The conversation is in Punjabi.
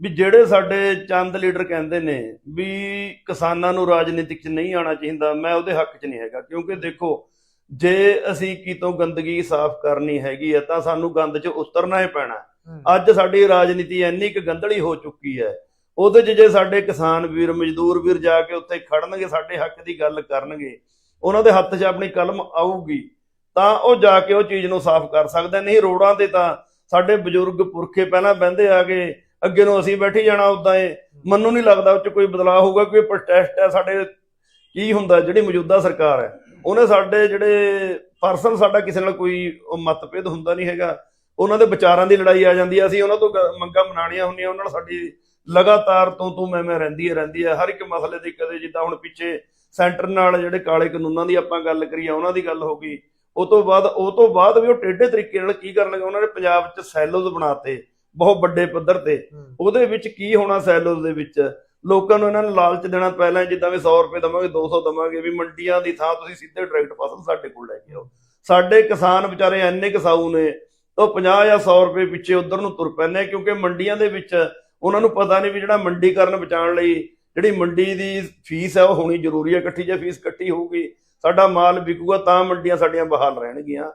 ਵੀ ਜਿਹੜੇ ਸਾਡੇ ਚੰਦ ਲੀਡਰ ਕਹਿੰਦੇ ਨੇ ਵੀ ਕਿਸਾਨਾਂ ਨੂੰ ਰਾਜਨੀਤਿਕ 'ਚ ਨਹੀਂ ਆਉਣਾ ਚਾਹੀਦਾ ਮੈਂ ਉਹਦੇ ਹੱਕ 'ਚ ਨਹੀਂ ਹੈਗਾ। ਕਿਉਂਕਿ ਦੇਖੋ ਜੇ ਅਸੀਂ ਕਿਤੋਂ ਗੰਦਗੀ ਸਾਫ਼ ਕਰਨੀ ਹੈਗੀ ਹੈ ਤਾਂ ਸਾਨੂੰ ਗੰਦ 'ਚ ਉਤਰਨਾ ਹੀ ਪੈਣਾ। ਅੱਜ ਸਾਡੀ ਰਾਜਨੀਤੀ ਇੰਨੀ ਕੁ ਗੰਦਲੀ ਹੋ ਚੁੱਕੀ ਹੈ ਉਹਦੇ 'ਚ ਜੇ ਸਾਡੇ ਕਿਸਾਨ ਵੀਰ ਮਜ਼ਦੂਰ ਵੀਰ ਜਾ ਕੇ ਉੱਥੇ ਖੜਨਗੇ ਸਾਡੇ ਹੱਕ ਦੀ ਗੱਲ ਕਰਨਗੇ ਉਹਨਾਂ ਦੇ ਹੱਥ 'ਚ ਆਪਣੀ ਕਲਮ ਆਊਗੀ ਤਾਂ ਉਹ ਜਾ ਕੇ ਉਹ ਚੀਜ਼ ਨੂੰ ਸਾਫ਼ ਕਰ ਸਕਦੇ ਨਹੀਂ ਰੋਡਾਂ ਤੇ ਤਾਂ ਸਾਡੇ ਬਜ਼ੁਰਗ ਪੁਰਖੇ ਪਹਿਲਾਂ ਬਹਿੰਦੇ ਆ ਗਏ ਅੱਗੇ ਨੂੰ ਅਸੀਂ ਬੈਠੀ ਜਾਣਾ ਉਦਾਂ ਏ। ਮੈਨੂੰ ਨਹੀਂ ਲੱਗਦਾ ਉਹ 'ਚ ਕੋਈ ਬਦਲਾਅ ਹੋਊਗਾ ਕੋਈ ਪ੍ਰੋਟੈਸਟ ਹੈ ਸਾਡੇ ਕੀ ਹੁੰਦਾ, ਜਿਹੜੀ ਮੌਜੂਦਾ ਸਰਕਾਰ ਹੈ। ਉਹਨੇ ਸਾਡੇ ਜਿਹੜੇ ਪਰਸਨਲ ਸਾਡਾ ਕਿਸੇ ਨਾਲ ਕੋਈ ਮਤਭੇਦ ਹੁੰਦਾ ਨਹੀਂ ਹੈਗਾ। ਉਹਨਾਂ ਦੇ ਵਿਚਾਰਾਂ ਦੀ ਲੜਾਈ ਆ ਜਾਂਦੀ ਹੈ ਅਸੀਂ ਉਹਨਾਂ ਤੋਂ ਮੰਗਾਂ ਮਨਾਣੀਆਂ ਹੁੰਦੀਆਂ, ਉਹਨਾਂ ਨਾਲ ਸਾਡੀ ਲਗਾਤਾਰ ਤੋਂ ਤੂੰ ਮੈਂ ਮੈਂ ਰਹਿੰਦੀ ਹੈ ਰਹਿੰਦੀ ਹੈ ਹਰ ਇੱਕ ਮਸਲੇ ਦੀ ਕਦੇ ਜਿੱਦਾਂ ਹੁਣ ਪਿੱਛੇ ਸੈਂਟਰ ਨਾਲ ਜਿਹੜੇ ਕਾਲੇ ਕਾਨੂੰਨਾਂ ਦੀ ਆਪਾਂ ਗੱਲ ਕਰੀਏ ਉਹਨਾਂ ਦੀ ਗੱਲ ਹੋ ਗਈ। ਉਹ ਤੋਂ ਬਾਅਦ, ਉਹ ਤੋਂ ਬਾਅਦ ਵੀ ਉਹ ਟੇਢੇ ਤਰੀਕੇ ਨਾਲ ਕੀ ਕਰਨ ਲੱਗੇ ਉਹਨਾਂ ਨੇ ਪੰਜਾਬ 'ਚ ਸੈਲੋਜ਼ ਬਣਾਤੇ। ਬਹੁਤ ਵੱਡੇ ਪੱਧਰ ਤੇ। ਉਹਦੇ ਵਿੱਚ ਕੀ ਹੋਣਾ ਸੈਲੋਜ਼ ਦੇ ਵਿੱਚ? ਲੋਕਾਂ ਨੂੰ ਇਹਨਾਂ ਨੂੰ ਲਾਲਚ ਦੇਣਾ ਪਹਿਲਾਂ ਜਿੱਦਾਂ ਵੀ 100 ਰੁਪਏ ਦਵਾਂਗੇ 200 ਦਵਾਂਗੇ ਵੀ ਮੰਡੀਆਂ ਦੀ ਥਾਂ ਤੁਸੀਂ ਸਿੱਧੇ ਡਾਇਰੈਕਟ ਫਸਲ ਸਾਡੇ ਕੋਲ ਲੈ ਕੇ ਆਓ। ਸਾਡੇ ਕਿਸਾਨ ਵਿਚਾਰੇ ਐਨੇ ਕਸਾਊ ਨੇ ਉਹ 50 ਜਾਂ 100 ਰੁਪਏ ਪਿੱਛੇ ਉਧਰ ਨੂੰ ਤੁਰ ਪੈਂਦੇ ਕਿਉਂਕਿ ਮੰਡੀਆਂ ਦੇ ਵਿੱਚ ਉਹਨਾਂ ਨੂੰ ਪਤਾ ਨਹੀਂ ਵੀ ਜਿਹੜਾ ਮੰਡੀਕਰਨ ਬਚਾਉਣ ਲਈ ਜਿਹੜੀ ਮੰਡੀ ਦੀ ਫੀਸ ਹੈ ਉਹ ਹੋਣੀ ਜ਼ਰੂਰੀ ਹੈ ਇਕੱਠੀ ਜੇ ਫੀਸ ਇਕੱਠੀ ਹੋਊਗੀ ਸਾਡਾ ਮਾਲ ਵਿਕੂਗਾ ਤਾਂ ਮੰਡੀਆਂ ਸਾਡੀਆਂ ਬਹਾਲ ਰਹਿਣਗੀਆਂ।